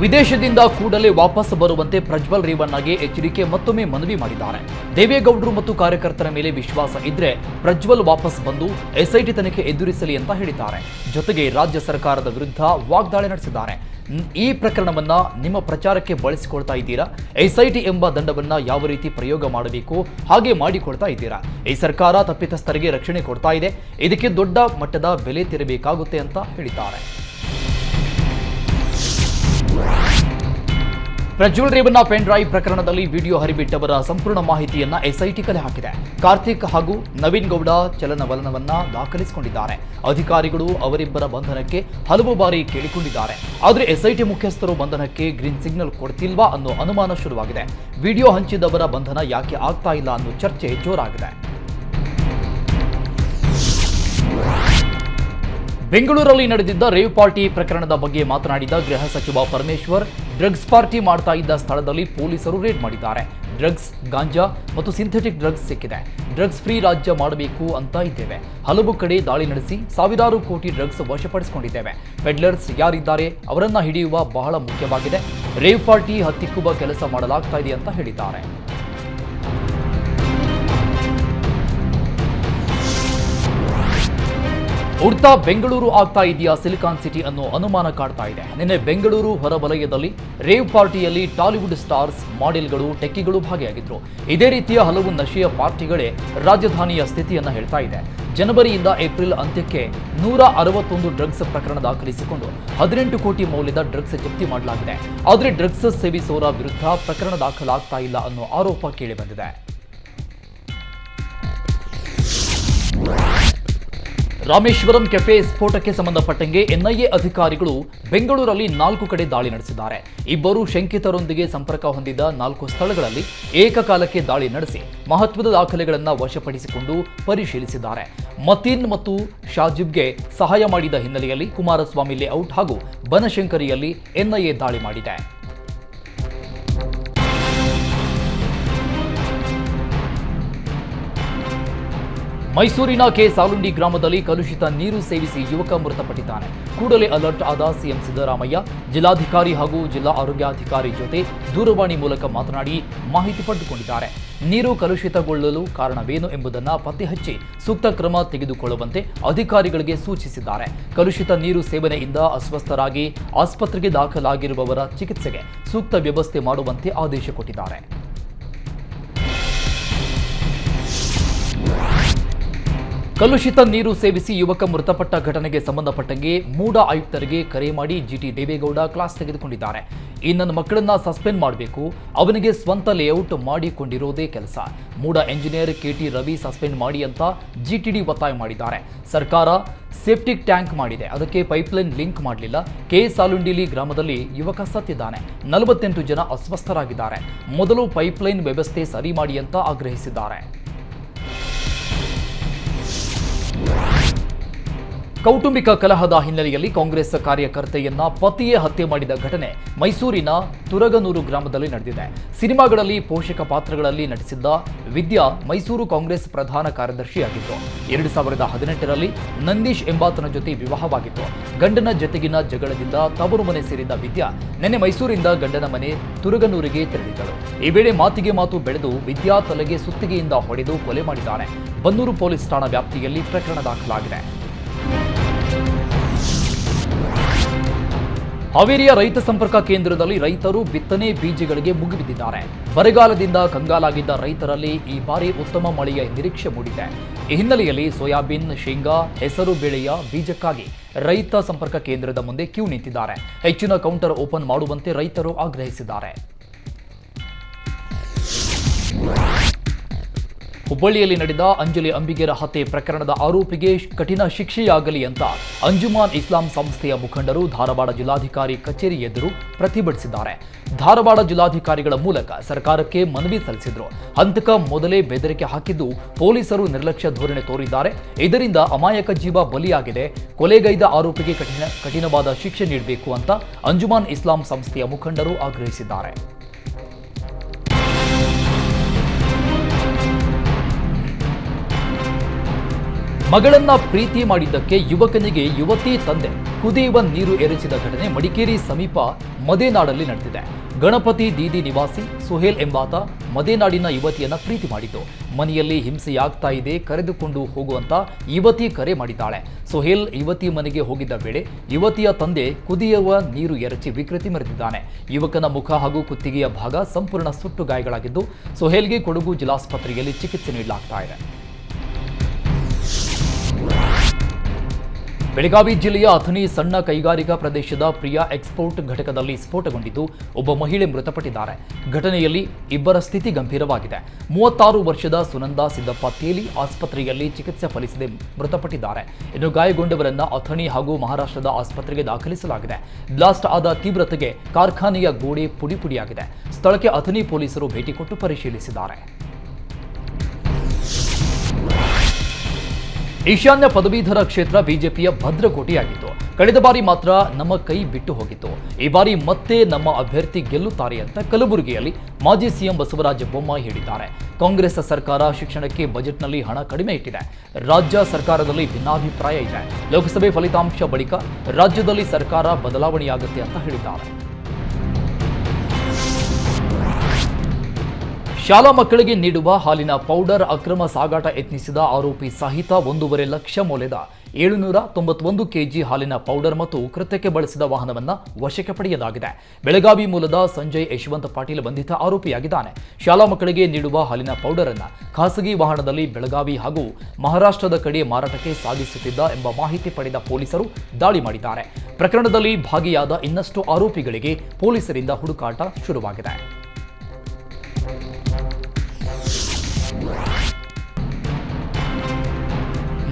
ವಿದೇಶದಿಂದ ಕೂಡಲೇ ವಾಪಸ್ ಬರುವಂತೆ ಪ್ರಜ್ವಲ್ ರೇವಣ್ಣಗೆ ಎಚ್ಚರಿಕೆ ಮತ್ತೊಮ್ಮೆ ಮನವಿ ಮಾಡಿದ್ದಾರೆ. ದೇವೇಗೌಡರು ಮತ್ತು ಕಾರ್ಯಕರ್ತರ ಮೇಲೆ ವಿಶ್ವಾಸ ಇದ್ರೆ ಪ್ರಜ್ವಲ್ ವಾಪಸ್ ಬಂದು ಎಸ್ಐಟಿ ತನಿಖೆ ಎದುರಿಸಲಿ ಅಂತ ಹೇಳಿದ್ದಾರೆ. ಜೊತೆಗೆ ರಾಜ್ಯ ಸರ್ಕಾರದ ವಿರುದ್ಧ ವಾಗ್ದಾಳಿ ನಡೆಸಿದ್ದಾರೆ. ಈ ಪ್ರಕರಣವನ್ನ ನಿಮ್ಮ ಪ್ರಚಾರಕ್ಕೆ ಬಳಸಿಕೊಳ್ತಾ ಇದ್ದೀರಾ? ಎಸ್ಐಟಿ ಎಂಬ ದಂಡವನ್ನ ಯಾವ ರೀತಿ ಪ್ರಯೋಗ ಮಾಡಬೇಕು? ಹಾಗೆ ಮಾಡಿಕೊಳ್ತಾ ಇದ್ದೀರಾ? ಈ ಸರ್ಕಾರ ತಪ್ಪಿತಸ್ಥರಿಗೆ ರಕ್ಷಣೆ ಕೊಡ್ತಾ ಇದೆ. ಇದಕ್ಕೆ ದೊಡ್ಡ ಮಟ್ಟದ ಬೆಲೆ ತೆರಬೇಕಾಗುತ್ತೆ ಅಂತ ಹೇಳಿದ್ದಾರೆ. ಪ್ರಜ್ವಲ್ ರೇವಣ್ಣ ಪೆನ್ ಡ್ರೈವ್ ಪ್ರಕರಣದಲ್ಲಿ ವಿಡಿಯೋ ಹರಿಬಿಟ್ಟವರ ಸಂಪೂರ್ಣ ಮಾಹಿತಿಯನ್ನ ಎಸ್ಐಟಿ ಕಲೆ ಹಾಕಿದೆ. ಕಾರ್ತಿಕ್ ಹಾಗೂ ನವೀನ್ ಗೌಡ ಚಲನವಲನವನ್ನ ದಾಖಲಿಸಿಕೊಂಡಿದ್ದಾರೆ. ಅಧಿಕಾರಿಗಳು ಅವರಿಬ್ಬರ ಬಂಧನಕ್ಕೆ ಹಲವು ಬಾರಿ ಕೇಳಿಕೊಂಡಿದ್ದಾರೆ. ಆದರೆ ಎಸ್ಐಟಿ ಮುಖ್ಯಸ್ಥರು ಬಂಧನಕ್ಕೆ ಗ್ರೀನ್ ಸಿಗ್ನಲ್ ಕೊಡ್ತಿಲ್ವಾ ಅನ್ನೋ ಅನುಮಾನ ಶುರುವಾಗಿದೆ. ವಿಡಿಯೋ ಹಂಚಿದವರ ಬಂಧನ ಯಾಕೆ ಆಗ್ತಾ ಇಲ್ಲ ಅನ್ನೋ ಚರ್ಚೆ ಜೋರಾಗಿದೆ. ಬೆಂಗಳೂರಲ್ಲಿ ನಡೆದಿದ್ದ ರೇವ್ ಪಾರ್ಟಿ ಪ್ರಕರಣದ ಬಗ್ಗೆ ಮಾತನಾಡಿದ ಗೃಹ ಸಚಿವ ಪರಮೇಶ್ವರ್, ಡ್ರಗ್ಸ್ ಪಾರ್ಟಿ ಮಾಡ್ತಾ ಇದ್ದ ಸ್ಥಳದಲ್ಲಿ ಪೊಲೀಸರು ರೇಡ್ ಮಾಡಿದ್ದಾರೆ. ಡ್ರಗ್ಸ್, ಗಾಂಜಾ ಮತ್ತು ಸಿಂಥೆಟಿಕ್ ಡ್ರಗ್ಸ್ ಸಿಕ್ಕಿದೆ. ಡ್ರಗ್ಸ್ ಫ್ರೀ ರಾಜ್ಯ ಮಾಡಬೇಕು ಅಂತ ಇದ್ದೇವೆ. ಹಲವು ಕಡೆ ದಾಳಿ ನಡೆಸಿ ಸಾವಿರಾರು ಕೋಟಿ ಡ್ರಗ್ಸ್ ವಶಪಡಿಸಿಕೊಂಡಿದ್ದೇವೆ. ಪೆಡ್ಲರ್ಸ್ ಯಾರಿದ್ದಾರೆ ಅವರನ್ನ ಹಿಡಿಯುವ ಬಹಳ ಮುಖ್ಯವಾಗಿದೆ. ರೇವ್ ಪಾರ್ಟಿ ಹತ್ತಿಕ್ಕುವ ಕೆಲಸ ಮಾಡಲಾಗ್ತಾ ಇದೆ ಅಂತ ಹೇಳಿದ್ದಾರೆ. ಉಡ್ತಾ ಬೆಂಗಳೂರು ಆಗ್ತಾ ಇದೆಯಾ ಸಿಲಿಕಾನ್ ಸಿಟಿ ಅನ್ನೋ ಅನುಮಾನ ಕಾಡ್ತಾ ಇದೆ. ನಿನ್ನೆ ಬೆಂಗಳೂರು ಹೊರವಲಯದಲ್ಲಿ ರೇವ್ ಪಾರ್ಟಿಯಲ್ಲಿ ಟಾಲಿವುಡ್ ಸ್ಟಾರ್ಸ್ ಮಾಡೆಲ್ಗಳು, ಟೆಕ್ಕಿಗಳು ಭಾಗಿಯಾಗಿದ್ರು. ಇದೇ ರೀತಿಯ ಹಲವು ನಶೆಯ ಪಾರ್ಟಿಗಳೇ ರಾಜಧಾನಿಯ ಸ್ಥಿತಿಯನ್ನು ಹೇಳ್ತಾ ಇದೆ. ಜನವರಿಯಿಂದ ಏಪ್ರಿಲ್ ಅಂತ್ಯಕ್ಕೆ ನೂರ ಅರವತ್ತೊಂದು ಡ್ರಗ್ಸ್ ಪ್ರಕರಣ ದಾಖಲಿಸಿಕೊಂಡು ಹದಿನೆಂಟು ಕೋಟಿ ಮೌಲ್ಯದ ಡ್ರಗ್ಸ್ ಜಪ್ತಿ ಮಾಡಲಾಗಿದೆ. ಆದರೆ ಡ್ರಗ್ಸ್ ಸೇವಿಸೋರ ವಿರುದ್ಧ ಪ್ರಕರಣ ದಾಖಲಾಗ್ತಾ ಇಲ್ಲ ಅನ್ನೋ ಆರೋಪ ಕೇಳಿಬಂದಿದೆ ರಾಮೇಶ್ವರಂ ಕೆಫೆ ಸ್ಫೋಟಕ್ಕೆ ಸಂಬಂಧಪಟ್ಟಂಗೆ ಎನ್ಐಎ ಅಧಿಕಾರಿಗಳು ಬೆಂಗಳೂರಲ್ಲಿ ನಾಲ್ಕು ಕಡೆ ದಾಳಿ ನಡೆಸಿದ್ದಾರೆ. ಇಬ್ಬರು ಶಂಕಿತರೊಂದಿಗೆ ಸಂಪರ್ಕ ಹೊಂದಿದ ನಾಲ್ಕು ಸ್ಥಳಗಳಲ್ಲಿ ಏಕಕಾಲಕ್ಕೆ ದಾಳಿ ನಡೆಸಿ ಮಹತ್ವದ ದಾಖಲೆಗಳನ್ನು ವಶಪಡಿಸಿಕೊಂಡು ಪರಿಶೀಲಿಸಿದ್ದಾರೆ. ಮತೀನ್ ಮತ್ತು ಶಾಜಿಬ್ಗೆ ಸಹಾಯ ಮಾಡಿದ ಹಿನ್ನೆಲೆಯಲ್ಲಿ ಕುಮಾರಸ್ವಾಮಿ ಲೇಔಟ್ ಹಾಗೂ ಬನಶಂಕರಿಯಲ್ಲಿ ಎನ್ಐಎ ದಾಳಿ ಮಾಡಿದೆ. ಮೈಸೂರಿನ ಕೆ ಸಾಲುಂಡಿ ಗ್ರಾಮದಲ್ಲಿ ಕಲುಷಿತ ನೀರು ಸೇವಿಸಿ ಯುವಕ ಮೃತಪಟ್ಟಿದ್ದಾನೆ. ಕೂಡಲೇ ಅಲರ್ಟ್ ಆದ ಸಿಎಂ ಸಿದ್ದರಾಮಯ್ಯ, ಜಿಲ್ಲಾಧಿಕಾರಿ ಹಾಗೂ ಜಿಲ್ಲಾ ಆರೋಗ್ಯಾಧಿಕಾರಿ ಜೊತೆ ದೂರವಾಣಿ ಮೂಲಕ ಮಾತನಾಡಿ ಮಾಹಿತಿ ಪಡೆದುಕೊಂಡಿದ್ದಾರೆ. ನೀರು ಕಲುಷಿತಗೊಳ್ಳಲು ಕಾರಣವೇನು ಎಂಬುದನ್ನು ಪತ್ತೆಹಚ್ಚಿ ಸೂಕ್ತ ಕ್ರಮ ತೆಗೆದುಕೊಳ್ಳುವಂತೆ ಅಧಿಕಾರಿಗಳಿಗೆ ಸೂಚಿಸಿದ್ದಾರೆ. ಕಲುಷಿತ ನೀರು ಸೇವನೆಯಿಂದ ಅಸ್ವಸ್ಥರಾಗಿ ಆಸ್ಪತ್ರೆಗೆ ದಾಖಲಾಗಿರುವವರ ಚಿಕಿತ್ಸೆಗೆ ಸೂಕ್ತ ವ್ಯವಸ್ಥೆ ಮಾಡುವಂತೆ ಆದೇಶ ಕೊಟ್ಟಿದ್ದಾರೆ. ಕಲುಷಿತ ನೀರು ಸೇವಿಸಿ ಯುವಕ ಮೃತಪಟ್ಟ ಘಟನೆಗೆ ಸಂಬಂಧಪಟ್ಟಂಗೆ ಮೂಡ ಆಯುಕ್ತರಿಗೆ ಕರೆ ಮಾಡಿ ಜಿಟಿ ದೇವೇಗೌಡ ಕ್ಲಾಸ್ ತೆಗೆದುಕೊಂಡಿದ್ದಾರೆ. ಈ ನನ್ನ ಮಕ್ಕಳನ್ನ ಸಸ್ಪೆಂಡ್ ಮಾಡಬೇಕು, ಅವನಿಗೆ ಸ್ವಂತ ಲೇಔಟ್ ಮಾಡಿಕೊಂಡಿರೋದೇ ಕೆಲಸ. MUDA engineer KT Ravi suspend ಮಾಡಿ ಅಂತ ಜಿಟಿಡಿ ಒತ್ತಾಯ ಮಾಡಿದ್ದಾರೆ. ಸರ್ಕಾರ ಸೇಫ್ಟಿಕ್ ಟ್ಯಾಂಕ್ ಮಾಡಿದೆ, ಅದಕ್ಕೆ ಪೈಪ್ಲೈನ್ ಲಿಂಕ್ ಮಾಡಲಿಲ್ಲ. ಕೆ ಸಾಲುಂಡಿಲಿ ಗ್ರಾಮದಲ್ಲಿ ಯುವಕ ಸತ್ತಿದ್ದಾನೆ. ನಲವತ್ತೆಂಟು ಜನ ಅಸ್ವಸ್ಥರಾಗಿದ್ದಾರೆ. ಮೊದಲು ಪೈಪ್ಲೈನ್ ವ್ಯವಸ್ಥೆ ಸರಿ ಮಾಡಿ ಅಂತ ಆಗ್ರಹಿಸಿದ್ದಾರೆ. ಕೌಟುಂಬಿಕ ಕಲಹದ ಹಿನ್ನೆಲೆಯಲ್ಲಿ ಕಾಂಗ್ರೆಸ್ ಕಾರ್ಯಕರ್ತೆಯನ್ನ ಪತಿಯೇ ಹತ್ಯೆ ಮಾಡಿದ ಘಟನೆ ಮೈಸೂರಿನ ತುರಗನೂರು ಗ್ರಾಮದಲ್ಲಿ ನಡೆದಿದೆ. ಸಿನಿಮಾಗಳಲ್ಲಿ ಪೋಷಕ ಪಾತ್ರಗಳಲ್ಲಿ ನಟಿಸಿದ್ದ ವಿದ್ಯಾ ಮೈಸೂರು ಕಾಂಗ್ರೆಸ್ ಪ್ರಧಾನ ಕಾರ್ಯದರ್ಶಿಯಾಗಿತ್ತು ಎರಡು ಸಾವಿರದ ಹದಿನೆಂಟರಲ್ಲಿ ನಂದೀಶ್ ಎಂಬಾತನ ಜೊತೆ ವಿವಾಹವಾಗಿತ್ತು. ಗಂಡನ ಜೊತೆಗಿನ ಜಗಳದಿಂದ ತವರು ಮನೆ ಸೇರಿದ ವಿದ್ಯಾ ನಿನ್ನೆ ಮೈಸೂರಿಂದ ಗಂಡನ ಮನೆ ತುರಗನೂರಿಗೆ ತೆರಳಿದ್ದಳು. ಈ ವೇಳೆ ಮಾತಿಗೆ ಮಾತು ಬೆಳೆದು ವಿದ್ಯಾ ತಲೆಗೆ ಸುತ್ತಿಗೆಯಿಂದ ಹೊಡೆದು ಕೊಲೆ ಮಾಡಿದ್ದಾನೆ. ಬನ್ನೂರು ಪೊಲೀಸ್ ಠಾಣಾ ವ್ಯಾಪ್ತಿಯಲ್ಲಿ ಪ್ರಕರಣ ದಾಖಲಾಗಿದೆ. ಹಾವೇರಿಯ ರೈತ ಸಂಪರ್ಕ ಕೇಂದ್ರದಲ್ಲಿ ರೈತರು ಬಿತ್ತನೆ ಬೀಜಗಳಿಗೆ ಮುಗಿಬಿದ್ದಿದ್ದಾರೆ. ಬರಗಾಲದಿಂದ ಕಂಗಾಲಾಗಿದ್ದ ರೈತರಲ್ಲಿ ಈ ಬಾರಿ ಉತ್ತಮ ಮಳೆಯ ನಿರೀಕ್ಷೆ ಮೂಡಿದೆ. ಈ ಹಿನ್ನೆಲೆಯಲ್ಲಿ ಸೋಯಾಬೀನ್, ಶೇಂಗಾ, ಹೆಸರು ಬೆಳೆಯ ಬೀಜಕ್ಕಾಗಿ ರೈತ ಸಂಪರ್ಕ ಕೇಂದ್ರದ ಮುಂದೆ ಕ್ಯೂ ನಿಂತಿದ್ದಾರೆ. ಹೆಚ್ಚಿನ ಕೌಂಟರ್ ಓಪನ್ ಮಾಡುವಂತೆ ರೈತರು ಆಗ್ರಹಿಸಿದ್ದಾರೆ. ಹುಬ್ಬಳ್ಳಿಯಲ್ಲಿ ನಡೆದ ಅಂಜಲಿ ಅಂಬಿಗೆರ ಹತ್ಯೆ ಪ್ರಕರಣದ ಆರೋಪಿಗೆ ಕಠಿಣ ಶಿಕ್ಷೆಯಾಗಲಿ ಅಂತ ಅಂಜುಮಾನ್ ಇಸ್ಲಾಂ ಸಂಸ್ಥೆಯ ಮುಖಂಡರು ಧಾರವಾಡ ಜಿಲ್ಲಾಧಿಕಾರಿ ಕಚೇರಿ ಎದುರು ಪ್ರತಿಭಟಿಸಿದ್ದಾರೆ. ಧಾರವಾಡ ಜಿಲ್ಲಾಧಿಕಾರಿಗಳ ಮೂಲಕ ಸರ್ಕಾರಕ್ಕೆ ಮನವಿ ಸಲ್ಲಿಸಿದ್ರು. ಹಂತಕ ಮೊದಲೇ ಬೆದರಿಕೆ ಹಾಕಿದ್ದು ಪೊಲೀಸರು ನಿರ್ಲಕ್ಷ್ಯ ಧೋರಣೆ ತೋರಿದ್ದಾರೆ. ಇದರಿಂದ ಅಮಾಯಕ ಜೀವ ಬಲಿಯಾಗಿದೆ. ಕೊಲೆಗೈದ ಆರೋಪಿಗೆ ಕಠಿಣ ಕಠಿಣವಾದ ಶಿಕ್ಷೆ ನೀಡಬೇಕು ಅಂತ ಅಂಜುಮಾನ್ ಇಸ್ಲಾಂ ಸಂಸ್ಥೆಯ ಮುಖಂಡರು ಆಗ್ರಹಿಸಿದ್ದಾರೆ. ಮಗಳನ್ನ ಪ್ರೀತಿ ಮಾಡಿದ್ದಕ್ಕೆ ಯುವಕನಿಗೆ ಯುವತಿ ತಂದೆ ಕುದಿಯುವ ನೀರು ಎರಚಿದ ಘಟನೆ ಮಡಿಕೇರಿ ಸಮೀಪ ಮದೇನಾಡಲ್ಲಿ ನಡೆದಿದೆ. ಗಣಪತಿ ದೀದಿ ನಿವಾಸಿ ಸುಹೇಲ್ ಎಂಬಾತ ಮದೇನಾಡಿನ ಯುವತಿಯನ್ನ ಪ್ರೀತಿ ಮಾಡಿದ್ದು. ಮನೆಯಲ್ಲಿ ಹಿಂಸೆಯಾಗ್ತಾ ಇದೆ, ಕರೆದುಕೊಂಡು ಹೋಗುವಂತ ಯುವತಿ ಕರೆ ಮಾಡಿದ್ದಾಳೆ. ಸುಹೇಲ್ ಯುವತಿ ಮನೆಗೆ ಹೋಗಿದ್ದ ವೇಳೆ ಯುವತಿಯ ತಂದೆ ಕುದಿಯುವ ನೀರು ಎರಚಿ ವಿಕೃತಿ ಮೆರೆದಿದ್ದಾನೆ. ಯುವಕನ ಮುಖ ಹಾಗೂ ಕುತ್ತಿಗೆಯ ಭಾಗ ಸಂಪೂರ್ಣ ಸುಟ್ಟು ಗಾಯಗಳಾಗಿದ್ದು, ಸುಹೇಲ್ಗೆ ಕೊಡಗು ಜಿಲ್ಲಾಸ್ಪತ್ರೆಯಲ್ಲಿ ಚಿಕಿತ್ಸೆ ನೀಡಲಾಗ್ತಾ ಇದೆ. ಬೆಳಗಾವಿ ಜಿಲ್ಲೆಯ ಅಥಣಿ ಸಣ್ಣ ಕೈಗಾರಿಕಾ ಪ್ರದೇಶದ ಪ್ರಿಯಾ ಎಕ್ಸ್ಪೋರ್ಟ್ ಘಟಕದಲ್ಲಿ ಸ್ಫೋಟಗೊಂಡಿದ್ದು ಒಬ್ಬ ಮಹಿಳೆ ಮೃತಪಟ್ಟಿದ್ದಾರೆ. ಘಟನೆಯಲ್ಲಿ ಇಬ್ಬರ ಸ್ಥಿತಿ ಗಂಭೀರವಾಗಿದೆ. ಮೂವತ್ತಾರು ವರ್ಷದ ಸುನಂದಾ ಸಿದ್ದಪ್ಪ ತೇಲಿ ಆಸ್ಪತ್ರೆಯಲ್ಲಿ ಚಿಕಿತ್ಸೆ ಫಲಿಸದೆ ಮೃತಪಟ್ಟಿದ್ದಾರೆ. ಇನ್ನು ಗಾಯಗೊಂಡವರನ್ನು ಅಥಣಿ ಹಾಗೂ ಮಹಾರಾಷ್ಟ್ರದ ಆಸ್ಪತ್ರೆಗೆ ದಾಖಲಿಸಲಾಗಿದೆ. ಬ್ಲಾಸ್ಟ್ ಆದ ತೀವ್ರತೆಗೆ ಕಾರ್ಖಾನೆಯ ಗೋಡೆ ಪುಡಿಪುಡಿಯಾಗಿದೆ. ಸ್ಥಳಕ್ಕೆ ಅಥಣಿ ಪೊಲೀಸರು ಭೇಟಿ ಕೊಟ್ಟು ಪರಿಶೀಲಿಸಿದ್ದಾರೆ. ಈಶಾನ್ಯ ಪದವೀಧರ ಕ್ಷೇತ್ರ ಬಿಜೆಪಿಯ ಭದ್ರಕೋಟೆಯಾಗಿತ್ತು. ಕಳೆದ ಬಾರಿ ಮಾತ್ರ ನಮ್ಮ ಕೈ ಬಿಟ್ಟು ಹೋಗಿತ್ತು. ಈ ಬಾರಿ ಮತ್ತೆ ನಮ್ಮ ಅಭ್ಯರ್ಥಿ ಗೆಲ್ಲುತ್ತಾರೆ ಅಂತ ಕಲಬುರಗಿಯಲ್ಲಿ ಮಾಜಿ ಸಿಎಂ ಬಸವರಾಜ ಬೊಮ್ಮಾಯಿ ಹೇಳಿದ್ದಾರೆ. ಕಾಂಗ್ರೆಸ್ ಸರ್ಕಾರ ಶಿಕ್ಷಣಕ್ಕೆ ಬಜೆಟ್ನಲ್ಲಿ ಹಣ ಕಡಿಮೆ ಇಟ್ಟಿದೆ. ರಾಜ್ಯ ಸರ್ಕಾರದಲ್ಲಿ ಭಿನ್ನಾಭಿಪ್ರಾಯ ಇದೆ. ಲೋಕಸಭೆ ಫಲಿತಾಂಶ ಬಳಿಕ ರಾಜ್ಯದಲ್ಲಿ ಸರ್ಕಾರ ಬದಲಾವಣೆಯಾಗುತ್ತೆ ಅಂತ ಹೇಳಿದ್ದಾರೆ. ಶಾಲಾ ಮಕ್ಕಳಿಗೆ ನೀಡುವ ಹಾಲಿನ ಪೌಡರ್ ಅಕ್ರಮ ಸಾಗಾಟ ಯತ್ನಿಸಿದ ಆರೋಪಿ ಸಹಿತ ಒಂದೂವರೆ ಲಕ್ಷ ಮೌಲ್ಯದ ಏಳುನೂರ ತೊಂಬತ್ತೊಂದು ಕೆಜಿ ಹಾಲಿನ ಪೌಡರ್ ಮತ್ತು ಕೃತ್ಯಕ್ಕೆ ಬಳಸಿದ ವಾಹನವನ್ನು ವಶಕ್ಕೆ ಪಡೆಯಲಾಗಿದೆ. ಬೆಳಗಾವಿ ಮೂಲದ ಸಂಜಯ್ ಯಶವಂತ ಪಾಟೀಲ್ ಬಂಧಿತ ಆರೋಪಿಯಾಗಿದ್ದಾನೆ. ಶಾಲಾ ಮಕ್ಕಳಿಗೆ ನೀಡುವ ಹಾಲಿನ ಪೌಡರ್ ಅನ್ನು ಖಾಸಗಿ ವಾಹನದಲ್ಲಿ ಬೆಳಗಾವಿ ಹಾಗೂ ಮಹಾರಾಷ್ಟ್ರದ ಕಡೆ ಮಾರಾಟಕ್ಕೆ ಸಾಗಿಸುತ್ತಿದ್ದ ಎಂಬ ಮಾಹಿತಿ ಪಡೆದ ಪೊಲೀಸರು ದಾಳಿ ಮಾಡಿದ್ದಾರೆ. ಪ್ರಕರಣದಲ್ಲಿ ಭಾಗಿಯಾದ ಇನ್ನಷ್ಟು ಆರೋಪಿಗಳಿಗೆ ಪೊಲೀಸರಿಂದ ಹುಡುಕಾಟ ಶುರುವಾಗಿದೆ.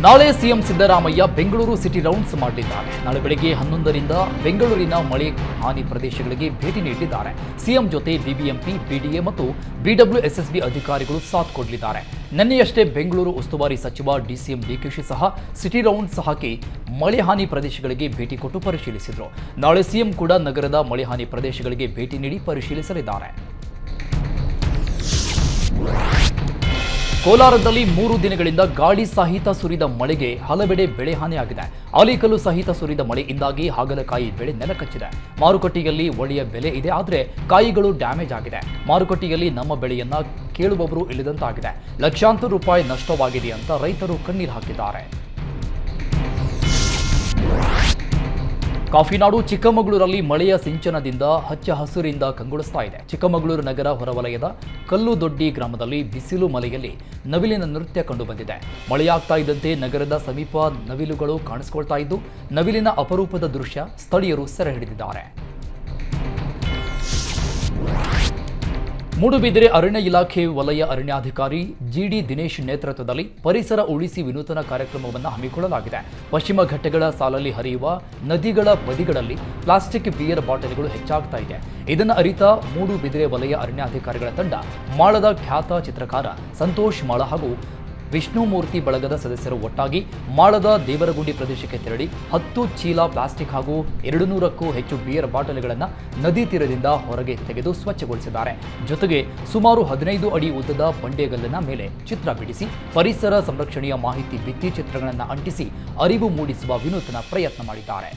ನಾಳೆ CM Siddaramaiah Bengaluru city rounds ಮಾಡಲಿದ್ದಾರೆ. ನಾಳೆ ಬೆಳಗ್ಗೆ ಹನ್ನೊಂದರಿಂದ ಬೆಂಗಳೂರಿನ ಮಳೆ ಹಾನಿ ಪ್ರದೇಶಗಳಿಗೆ ಭೇಟಿ ನೀಡಲಿದ್ದಾರೆ ಸಿಎಂ ಜೊತೆ ಬಿಬಿಎಂಪಿ, ಬಿಡಿಎ ಮತ್ತು ಬಿಡಬ್ಲ್ಯೂಎಸ್ಎಸ್ಬಿ ಅಧಿಕಾರಿಗಳು ಸಾಥ್ ಕೊಡಲಿದ್ದಾರೆ. ನಿನ್ನೆಯಷ್ಟೇ ಬೆಂಗಳೂರು ಉಸ್ತುವಾರಿ ಸಚಿವ ಡಿಸಿಎಂ ಡಿಕೆಶಿ ಸಹ ಸಿಟಿ ರೌಂಡ್ಸ್ ಹಾಕಿ ಮಳೆ ಹಾನಿ ಪ್ರದೇಶಗಳಿಗೆ ಭೇಟಿ ಕೊಟ್ಟು ಪರಿಶೀಲಿಸಿದರು. ನಾಳೆ ಸಿಎಂ ಕೂಡ ನಗರದ ಮಳೆ ಹಾನಿ ಪ್ರದೇಶಗಳಿಗೆ ಭೇಟಿ ನೀಡಿ ಪರಿಶೀಲಿಸಲಿದ್ದಾರೆ. ಕೋಲಾರದಲ್ಲಿ ಮೂರು ದಿನಗಳಿಂದ ಗಾಳಿ ಸಹಿತ ಸುರಿದ ಮಳೆಗೆ ಹಲವೆಡೆ ಬೆಳೆ ಹಾನಿಯಾಗಿದೆ. ಆಲಿಕಲ್ಲು ಸಹಿತ ಸುರಿದ ಮಳೆಯಿಂದಾಗಿ ಹಾಗಲಕಾಯಿ ಬೆಳೆ ನೆಲಕಚ್ಚಿದೆ. ಮಾರುಕಟ್ಟೆಯಲ್ಲಿ ಒಳ್ಳೆಯ ಬೆಲೆ ಇದೆ, ಆದರೆ ಕಾಯಿಗಳು ಡ್ಯಾಮೇಜ್ ಆಗಿದೆ. ಮಾರುಕಟ್ಟೆಯಲ್ಲಿ ನಮ್ಮ ಬೆಳೆಯನ್ನ ಕೇಳುವವರು ಇಳಿದಂತಾಗಿದೆ ಲಕ್ಷಾಂತರ ರೂಪಾಯಿ ನಷ್ಟವಾಗಿದೆ ಅಂತ ರೈತರು ಕಣ್ಣೀರು ಹಾಕಿದ್ದಾರೆ. ಕಾಫಿನಾಡು ಚಿಕ್ಕಮಗಳೂರಲ್ಲಿ ಮಳೆಯ ಸಿಂಚನದಿಂದ ಹಚ್ಚ ಹಸುರಿಂದ ಕಂಗೊಳಿಸ್ತಾ ಇದೆ. ಚಿಕ್ಕಮಗಳೂರು ನಗರ ಹೊರವಲಯದ ಕಲ್ಲುದೊಡ್ಡಿ ಗ್ರಾಮದಲ್ಲಿ ಬಿಸಿಲು ಮಲೆಯಲ್ಲಿ ನವಿಲಿನ ನೃತ್ಯ ಕಂಡುಬಂದಿದೆ ಮಳೆಯಾಗ್ತಾ ಇದ್ದಂತೆ ನಗರದ ಸಮೀಪ ನವಿಲುಗಳು ಕಾಣಿಸಿಕೊಳ್ತಾ ಇದ್ದು, ನವಿಲಿನ ಅಪರೂಪದ ದೃಶ್ಯ ಸ್ಥಳೀಯರು ಸೆರೆ ಹಿಡಿದಿದ್ದಾರೆ. ಮೂಡುಬಿದಿರೆ ಅರಣ್ಯ ಇಲಾಖೆ ವಲಯ ಅರಣ್ಯಾಧಿಕಾರಿ ಜಿಡಿ ದಿನೇಶ್ ನೇತೃತ್ವದಲ್ಲಿ ಪರಿಸರ ಉಳಿಸಿ ವಿನೂತನ ಕಾರ್ಯಕ್ರಮವನ್ನು ಹಮ್ಮಿಕೊಳ್ಳಲಾಗಿದೆ. ಪಶ್ಚಿಮ ಘಟ್ಟಗಳ ಸಾಲಲ್ಲಿ ಹರಿಯುವ ನದಿಗಳ ಬದಿಗಳಲ್ಲಿ ಪ್ಲಾಸ್ಟಿಕ್ ಬಿಯರ್ ಬಾಟಲಿಗಳು ಹೆಚ್ಚಾಗ್ತಾ ಇದೆ. ಇದನ್ನು ಅರಿತ ಮೂಡುಬಿದಿರೆ ವಲಯ ಅರಣ್ಯಾಧಿಕಾರಿಗಳ ತಂಡ ಮಾಳದ ಖ್ಯಾತ ಚಿತ್ರಕಾರ ಸಂತೋಷ್ ಮಾಳ ಹಾಗೂ ವಿಷ್ಣುಮೂರ್ತಿ ಬಳಗದ ಸದಸ್ಯರು ಒಟ್ಟಾಗಿ ಮಾಳದ ದೇವರಗುಂಡಿ ಪ್ರದೇಶಕ್ಕೆ ತೆರಳಿ ಹತ್ತು ಚೀಲ ಪ್ಲಾಸ್ಟಿಕ್ ಹಾಗೂ ಎರಡು ನೂರಕ್ಕೂ ಹೆಚ್ಚು ಬಿಯರ್ ಬಾಟಲಿಗಳನ್ನು ನದಿ ತೀರದಿಂದ ಹೊರಗೆ ತೆಗೆದು ಸ್ವಚ್ಛಗೊಳಿಸಿದ್ದಾರೆ. ಜೊತೆಗೆ ಸುಮಾರು ಹದಿನೈದು ಅಡಿ ಉದ್ದದ ಬಂಡೆಗಲ್ಲಿನ ಮೇಲೆ ಚಿತ್ರ ಬಿಡಿಸಿ ಪರಿಸರ ಸಂರಕ್ಷಣೆಯ ಮಾಹಿತಿ ಭಿತ್ತಿ ಚಿತ್ರಗಳನ್ನು ಅಂಟಿಸಿ ಅರಿವು ಮೂಡಿಸುವ ವಿನೂತನ ಪ್ರಯತ್ನ ಮಾಡಿದ್ದಾರೆ.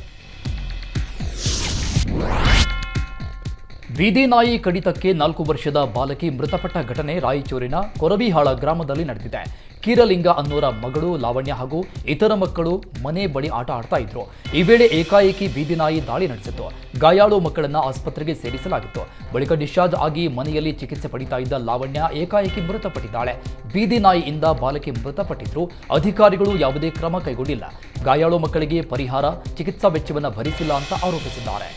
ಬೀದಿ ನಾಯಿ ಕಡಿತಕ್ಕೆ ನಾಲ್ಕು ವರ್ಷದ ಬಾಲಕಿ ಮೃತಪಟ್ಟ ಘಟನೆ ರಾಯಚೂರಿನ ಕೊರಬಿಹಾಳ ಗ್ರಾಮದಲ್ಲಿ ನಡೆದಿದೆ. ಕೀರಲಿಂಗ ಅನ್ನೋರ ಮಗಳು ಲಾವಣ್ಯ ಹಾಗೂ ಇತರ ಮಕ್ಕಳು ಮನೆ ಬಳಿ ಆಟ ಆಡ್ತಾ ಇದ್ರು. ಈ ವೇಳೆ ಏಕಾಏಕಿ ಬೀದಿ ನಾಯಿ ದಾಳಿ ನಡೆಸಿತ್ತು. ಗಾಯಾಳು ಮಕ್ಕಳನ್ನ ಆಸ್ಪತ್ರೆಗೆ ಸೇರಿಸಲಾಗಿತ್ತು. ಬಳಿಕ ಡಿಸ್ಚಾರ್ಜ್ ಆಗಿ ಮನೆಯಲ್ಲಿ ಚಿಕಿತ್ಸೆ ಪಡಿತಾ ಇದ್ದ ಲಾವಣ್ಯ ಏಕಾಏಕಿ ಮೃತಪಟ್ಟಿದ್ದಾಳೆ. ಬೀದಿ ನಾಯಿಯಿಂದ ಬಾಲಕಿ ಮೃತಪಟ್ಟಿದ್ರು. ಅಧಿಕಾರಿಗಳು ಯಾವುದೇ ಕ್ರಮ ಕೈಗೊಂಡಿಲ್ಲ. ಗಾಯಾಳು ಮಕ್ಕಳಿಗೆ ಪರಿಹಾರ, ಚಿಕಿತ್ಸಾ ವೆಚ್ಚವನ್ನು ಭರಿಸಿಲ್ಲ ಅಂತ ಆರೋಪಿಸಿದ್ದಾರೆ.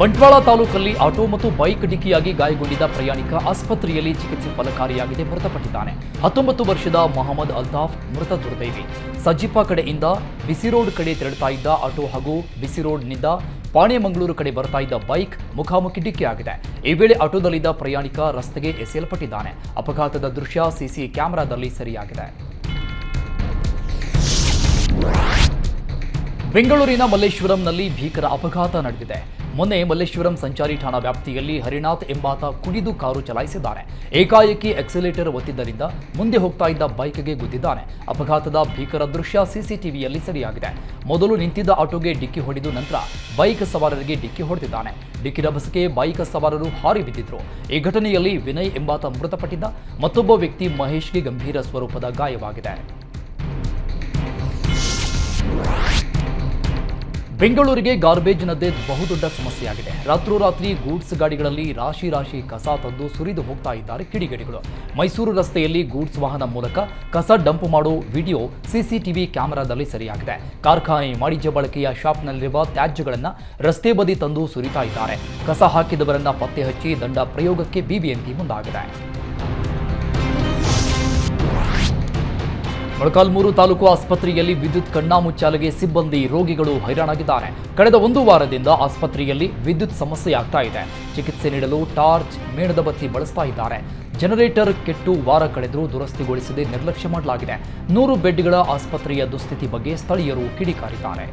ಬಂಟ್ವಾಳ ತಾಲೂಕಲ್ಲಿ ಆಟೋ ಮತ್ತು ಬೈಕ್ ಡಿಕ್ಕಿಯಾಗಿ ಗಾಯಗೊಂಡಿದ್ದ ಪ್ರಯಾಣಿಕ ಆಸ್ಪತ್ರೆಯಲ್ಲಿ ಚಿಕಿತ್ಸೆ ಫಲಕಾರಿಯಾಗಿದೆ ಮೃತಪಟ್ಟಿದ್ದಾನೆ. ಹತ್ತೊಂಬತ್ತು ವರ್ಷದ ಮೊಹಮ್ಮದ್ ಅಲ್ತಾಫ್ ಮೃತ ದುರ್ದೈವಿ. ಸಜ್ಜಿಪ್ಪ ಕಡೆಯಿಂದ ಬಿಸಿ ರೋಡ್ ಕಡೆ ತೆರಳುತ್ತಾ ಇದ್ದ ಆಟೋ ಹಾಗೂ ಬಿಸಿ ರೋಡ್ನಿಂದ ಪಾಣೆಮಂಗಳೂರು ಕಡೆ ಬರ್ತಾ ಇದ್ದ ಬೈಕ್ ಮುಖಾಮುಖಿ ಡಿಕ್ಕಿಯಾಗಿದೆ. ಈ ವೇಳೆ ಆಟೋದಲ್ಲಿದ್ದ ಪ್ರಯಾಣಿಕ ರಸ್ತೆಗೆ ಎಸೆಯಲ್ಪಟ್ಟಿದ್ದಾನೆ. ಅಪಘಾತದ ದೃಶ್ಯ ಸಿಸಿ ಕ್ಯಾಮೆರಾದಲ್ಲಿ ಸರಿಯಾಗಿದೆ. ಬೆಂಗಳೂರಿನ ಮಲ್ಲೇಶ್ವರಂನಲ್ಲಿ ಭೀಕರ ಅಪಘಾತ ನಡೆದಿದೆ. ಮೊನ್ನೆ ಮಲ್ಲೇಶ್ವರಂ ಸಂಚಾರಿ ಠಾಣಾ ವ್ಯಾಪ್ತಿಯಲ್ಲಿ ಹರಿನಾಥ್ ಎಂಬಾತ ಕುಡಿದು ಕಾರು ಚಲಾಯಿಸಿದ್ದಾನೆ. ಏಕಾಏಕಿ ಎಕ್ಸಿಲೇಟರ್ ಒತ್ತಿದ್ದರಿಂದ ಮುಂದೆ ಹೋಗ್ತಾ ಇದ್ದ ಬೈಕ್ಗೆ ಗುದ್ದಿದ್ದಾನೆ. ಅಪಘಾತದ ಭೀಕರ ದೃಶ್ಯ ಸಿಸಿಟಿವಿಯಲ್ಲಿ ಸೆರೆಯಾಗಿದೆ. ಮೊದಲು ನಿಂತಿದ್ದ ಆಟೋಗೆ ಡಿಕ್ಕಿ ಹೊಡೆದು ನಂತರ ಬೈಕ್ ಸವಾರರಿಗೆ ಡಿಕ್ಕಿ ಹೊಡೆದಿದ್ದಾನೆ. ಡಿಕ್ಕಿ ರಭಸಕ್ಕೆ ಬೈಕ್ ಸವಾರರು ಹಾರಿ ಬಿದ್ದಿದ್ರು. ಈ ಘಟನೆಯಲ್ಲಿ ವಿನಯ್ ಎಂಬಾತ ಮೃತಪಟ್ಟಿದ್ದ. ಮತ್ತೊಬ್ಬ ವ್ಯಕ್ತಿ ಮಹೇಶ್ಗೆ ಗಂಭೀರ ಸ್ವರೂಪದ ಗಾಯವಾಗಿದೆ. ಬೆಂಗಳೂರಿಗೆ ಗಾರ್ಬೇಜ್ ಗಾರ್ಬೇಜ್ನದ್ದೇ ಬಹುದೊಡ್ಡ ಸಮಸ್ಯೆಯಾಗಿದೆ. ರಾತ್ರೋರಾತ್ರಿ ಗೂಡ್ಸ್ ಗಾಡಿಗಳಲ್ಲಿ ರಾಶಿ ರಾಶಿ ಕಸ ತಂದು ಸುರಿದು ಹೋಗ್ತಾ ಇದ್ದಾರೆ ಕಿಡಿಗೇಡಿಗಳು. ಮೈಸೂರು ರಸ್ತೆಯಲ್ಲಿ ಗೂಡ್ಸ್ ವಾಹನ ಮೂಲಕ ಕಸ ಡಂಪ್ ಮಾಡೋ ವಿಡಿಯೋ ಸಿಸಿಟಿವಿ ಕ್ಯಾಮೆರಾದಲ್ಲಿ ಸರಿಯಾಗಿದೆ. ಕಾರ್ಖಾನೆ ವಾಣಿಜ್ಯ ಬಳಕೆಯ ಶಾಪ್ನಲ್ಲಿರುವ ತ್ಯಾಜ್ಯಗಳನ್ನು ರಸ್ತೆ ಬದಿ ತಂದು ಸುರಿತಾ ಇದ್ದಾರೆ. ಕಸ ಹಾಕಿದವರನ್ನ ಪತ್ತೆ ಹಚ್ಚಿ ದಂಡ ಪ್ರಯೋಗಕ್ಕೆ ಬಿಬಿಎಂಪಿ ಮುಂದಾಗಿದೆ. ಮೊಳಕಾಲ್ಮೂರು ತಾಲೂಕು ಆಸ್ಪತ್ರೆಯಲ್ಲಿ ವಿದ್ಯುತ್ ಕಣ್ಣಾಮುಚ್ಚಾಲೆಗೆ ಸಿಬ್ಬಂದಿ ರೋಗಿಗಳು ಹೈರಾಣಾಗಿದ್ದಾರೆ. ಕಳೆದ ಒಂದು ವಾರದಿಂದ ಆಸ್ಪತ್ರೆಯಲ್ಲಿ ವಿದ್ಯುತ್ ಸಮಸ್ಯೆಯಾಗ್ತಾ ಇದೆ. ಚಿಕಿತ್ಸೆ ನೀಡಲು ಟಾರ್ಚ್ ಮೇಣದ ಬತ್ತಿ ಬಳಸ್ತಾ ಇದ್ದಾರೆ. ಜನರೇಟರ್ ಕೆಟ್ಟು ವಾರ ಕಳೆದರೂ ದುರಸ್ತಿಗೊಳಿಸದೆ ನಿರ್ಲಕ್ಷ್ಯ ಮಾಡಲಾಗಿದೆ. ನೂರು ಬೆಡ್ಗಳ ಆಸ್ಪತ್ರೆಯ ದುಸ್ಥಿತಿ ಬಗ್ಗೆ ಸ್ಥಳೀಯರು ಕಿಡಿಕಾರಿದ್ದಾರೆ.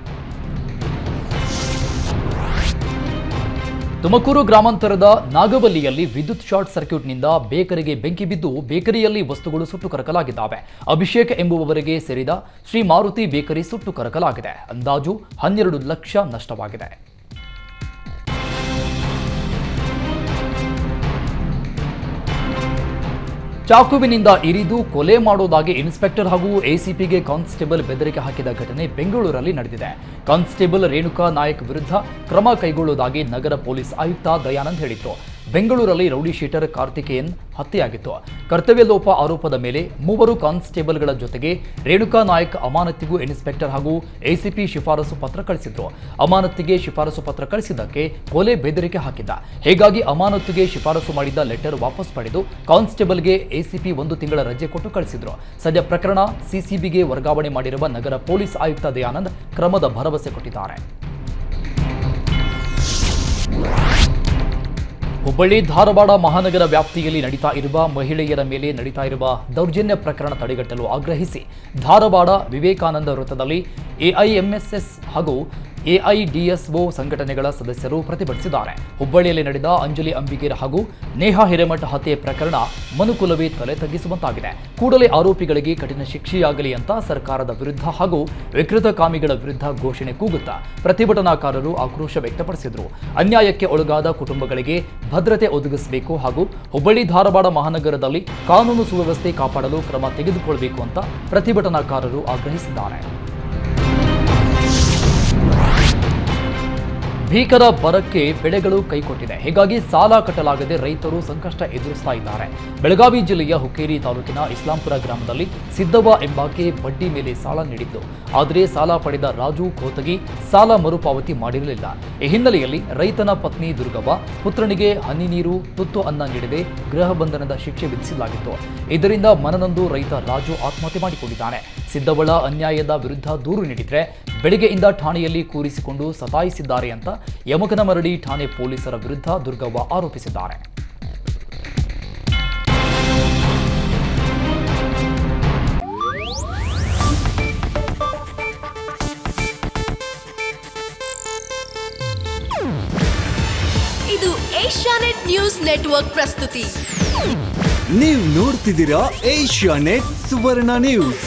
ತುಮಕೂರು ಗ್ರಾಮಾಂತರದ ನಾಗವಲ್ಲಿಯಲ್ಲಿ ವಿದ್ಯುತ್ ಶಾರ್ಟ್ ಸರ್ಕ್ಯೂಟ್ನಿಂದ ಬೇಕರಿಗೆ ಬೆಂಕಿ ಬಿದ್ದು ಬೇಕರಿಯಲ್ಲಿ ವಸ್ತುಗಳು ಸುಟ್ಟು ಕರಕಲಾಗಿದ್ದಾವೆ. ಅಭಿಷೇಕ್ ಎಂಬುವವರಿಗೆ ಸೇರಿದ ಶ್ರೀ ಮಾರುತಿ ಬೇಕರಿ ಸುಟ್ಟು ಕರಕಲಾಗಿದೆ. ಅಂದಾಜು ಹನ್ನೆರಡು ಲಕ್ಷ ನಷ್ಟವಾಗಿದೆ. ಚಾಕುವಿನಿಂದ ಇರಿದು ಕೊಲೆ ಮಾಡೋದಾಗಿ ಇನ್ಸ್ಪೆಕ್ಟರ್ ಹಾಗೂ ಎಸಿಪಿಗೆ ಕಾನ್ಸ್ಟೇಬಲ್ ಬೆದರಿಕೆ ಹಾಕಿದ ಘಟನೆ ಬೆಂಗಳೂರಲ್ಲಿ ನಡೆದಿದೆ. ಕಾನ್ಸ್ಟೇಬಲ್ ರೇಣುಕಾ ನಾಯಕ್ ವಿರುದ್ಧ ಕ್ರಮ ಕೈಗೊಳ್ಳುವುದಾಗಿ ನಗರ ಪೊಲೀಸ್ ಆಯುಕ್ತ ದಯಾನಂದ್ ಹೇಳಿದ್ರು. ಬೆಂಗಳೂರಲ್ಲಿ ರೌಡಿ ಶೀಟರ್ ಕಾರ್ತಿಕೇಯನ್ ಹತ್ಯೆಯಾಗಿತ್ತು. ಕರ್ತವ್ಯ ಲೋಪ ಆರೋಪದ ಮೇಲೆ ಮೂವರು ಕಾನ್ಸ್ಟೇಬಲ್ಗಳ ಜೊತೆಗೆ ರೇಣುಕಾ ನಾಯಕ್ ಅಮಾನತಿಗೂ ಇನ್ಸ್ಪೆಕ್ಟರ್ ಹಾಗೂ ಎಸಿಪಿ ಶಿಫಾರಸು ಪತ್ರ ಕಳಿಸಿದ್ರು. ಅಮಾನತಿಗೆ ಶಿಫಾರಸು ಪತ್ರ ಕಳಿಸಿದ್ದಕ್ಕೆ ಕೊಲೆ ಬೆದರಿಕೆ ಹಾಕಿದ್ದ. ಹೀಗಾಗಿ ಅಮಾನತಿಗೆ ಶಿಫಾರಸು ಮಾಡಿದ್ದ ಲೆಟರ್ ವಾಪಸ್ ಪಡೆದು ಕಾನ್ಸ್ಟೇಬಲ್ಗೆ ಎಸಿಪಿ ಒಂದು ತಿಂಗಳ ರಜೆ ಕೊಟ್ಟು ಕಳಿಸಿದ್ರು. ಸದ್ಯ ಪ್ರಕರಣ ಸಿಸಿಬಿಗೆ ವರ್ಗಾವಣೆ ಮಾಡಿರುವ ನಗರ ಪೊಲೀಸ್ ಆಯುಕ್ತ ದಯಾನಂದ್ ಕ್ರಮದ ಭರವಸೆ ಕೊಟ್ಟಿದ್ದಾರೆ. ಹುಬ್ಬಳ್ಳಿ ಧಾರವಾಡ ಮಹಾನಗರ ವ್ಯಾಪ್ತಿಯಲ್ಲಿ ನಡೀತಾ ಇರುವ ಮಹಿಳೆಯರ ಮೇಲೆ ನಡೀತಾ ಇರುವ ದೌರ್ಜನ್ಯ ಪ್ರಕರಣ ತಡೆಗಟ್ಟಲು ಆಗ್ರಹಿಸಿ ಧಾರವಾಡ ವಿವೇಕಾನಂದ ವೃತ್ತದಲ್ಲಿ ಎಐಎಂಎಸ್ಎಸ್ ಹಾಗೂ ಎಐಡಿಎಸ್ಒ ಸಂಘಟನೆಗಳ ಸದಸ್ಯರು ಪ್ರತಿಭಟಿಸಿದ್ದಾರೆ. ಹುಬ್ಬಳ್ಳಿಯಲ್ಲಿ ನಡೆದ ಅಂಜಲಿ ಅಂಬಿಗೇರ್ ಹಾಗೂ ನೇಹಾ ಹಿರೇಮಠ ಹತ್ಯೆ ಪ್ರಕರಣ ಮನುಕುಲವೇ ತಲೆ ತಗ್ಗಿಸುವಂತಾಗಿದೆ. ಕೂಡಲೇ ಆರೋಪಿಗಳಿಗೆ ಕಠಿಣ ಶಿಕ್ಷೆಯಾಗಲಿ ಅಂತ ಸರ್ಕಾರದ ವಿರುದ್ಧ ಹಾಗೂ ವಿಕೃತಕಾಮಿಗಳ ವಿರುದ್ಧ ಘೋಷಣೆ ಕೂಗುತ್ತಾ ಪ್ರತಿಭಟನಾಕಾರರು ಆಕ್ರೋಶ ವ್ಯಕ್ತಪಡಿಸಿದರು. ಅನ್ಯಾಯಕ್ಕೆ ಒಳಗಾದ ಕುಟುಂಬಗಳಿಗೆ ಭದ್ರತೆ ಒದಗಿಸಬೇಕು ಹಾಗೂ ಹುಬ್ಬಳ್ಳಿ ಧಾರವಾಡ ಮಹಾನಗರದಲ್ಲಿ ಕಾನೂನು ಸುವ್ಯವಸ್ಥೆ ಕಾಪಾಡಲು ಕ್ರಮ ತೆಗೆದುಕೊಳ್ಳಬೇಕು ಅಂತ ಪ್ರತಿಭಟನಾಕಾರರು ಆಗ್ರಹಿಸಿದ್ದಾರೆ. ಭೀಕರ ಬರಕ್ಕೆ ಬೆಳೆಗಳು ಕೈಕೊಟ್ಟಿದೆ. ಹೀಗಾಗಿ ಸಾಲ ಕಟ್ಟಲಾಗದೆ ರೈತರು ಸಂಕಷ್ಟ ಎದುರಿಸ್ತಾ ಇದ್ದಾರೆ. ಬೆಳಗಾವಿ ಜಿಲ್ಲೆಯ ಹುಕ್ಕೇರಿ ತಾಲೂಕಿನ ಇಸ್ಲಾಂಪುರ ಗ್ರಾಮದಲ್ಲಿ ಸಿದ್ದವ್ವ ಎಂಬಾಕೆ ಬಡ್ಡಿ ಮೇಲೆ ಸಾಲ ನೀಡಿದ್ದು. ಆದರೆ ಸಾಲ ಪಡೆದ ರಾಜು ಕೋತಗಿ ಸಾಲ ಮರುಪಾವತಿ ಮಾಡಿರಲಿಲ್ಲ. ಈ ಹಿನ್ನೆಲೆಯಲ್ಲಿ ರೈತನ ಪತ್ನಿ ದುರ್ಗವ್ವ ಪುತ್ರನಿಗೆ ಹನಿ ನೀರು, ತುತ್ತು ಅನ್ನ ನೀಡದೆ ಗೃಹ ಬಂಧನದ ಶಿಕ್ಷೆ ವಿಧಿಸಲಾಗಿತ್ತು. ಇದರಿಂದ ಮನನೊಂದು ರೈತ ರಾಜು ಆತ್ಮಹತ್ಯೆ ಮಾಡಿಕೊಂಡಿದ್ದಾನೆ. ಸಿದ್ದವಳ ಅನ್ಯಾಯದ ವಿರುದ್ಧ ದೂರು ನೀಡಿದ್ರೆ ಬೆಳಿಗ್ಗೆಯಿಂದ ಠಾಣೆಯಲ್ಲಿ ಕೂರಿಸಿಕೊಂಡು ಸತಾಯಿಸಿದ್ದಾರೆ ಅಂತ ಯಮಕನ ಯಮಕನಮರಡಿ ಠಾಣೆ ಪೊಲೀಸರ ವಿರುದ್ಧ ದುರ್ಗವ್ವ ಆರೋಪಿಸಿದ್ದಾರೆ. ಇದು ಏಷ್ಯಾನೆಟ್ ನ್ಯೂಸ್ ನೆಟ್ವರ್ಕ್ ಪ್ರಸ್ತುತಿ. ನೀವು ನೋಡ್ತಿದ್ದೀರಾ ಏಷ್ಯಾ ನೆಟ್ ಸುವರ್ಣ ನ್ಯೂಸ್.